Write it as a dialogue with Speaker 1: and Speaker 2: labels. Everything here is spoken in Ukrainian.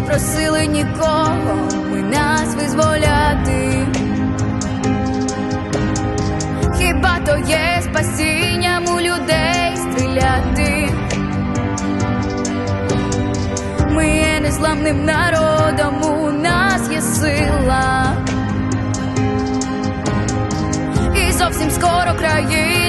Speaker 1: Не просили нікого, ми нас визволяти. Хіба то є спасінням у людей стріляти? Ми є незламним народом, у нас є сила. І зовсім скоро країна.